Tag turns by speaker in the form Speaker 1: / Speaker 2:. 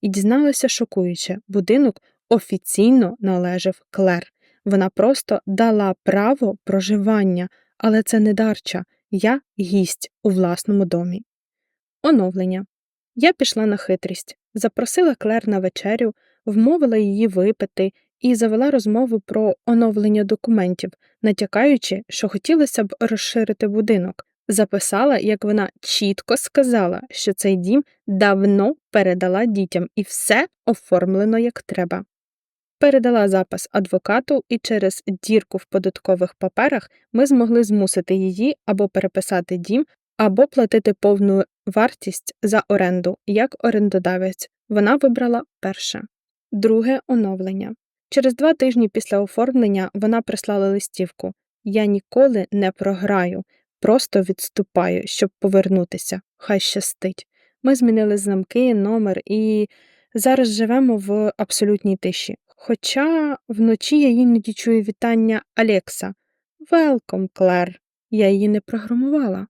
Speaker 1: і дізналася шокуюче будинок офіційно належав Клер. Вона просто дала право проживання, але це не дарча. Я гість у власному домі. Оновлення. Я пішла на хитрість, запросила Клер на вечерю, вмовила її випити і завела розмову про оновлення документів, натякаючи, що хотілося б розширити будинок. Записала, як вона чітко сказала, що цей дім давно передала дітям і все оформлено як треба. Передала запис адвокату, і через дірку в податкових паперах ми змогли змусити її або переписати дім, або платити повну вартість за оренду як орендодавець. Вона вибрала перше. Друге оновлення. Через два тижні після оформлення вона прислала листівку Я ніколи не програю, просто відступаю, щоб повернутися. Хай щастить. Ми змінили замки, номер і зараз живемо в абсолютній тиші. Хоча вночі я іноді чую вітання Алекса. Велком, Клер. Я її не програмувала.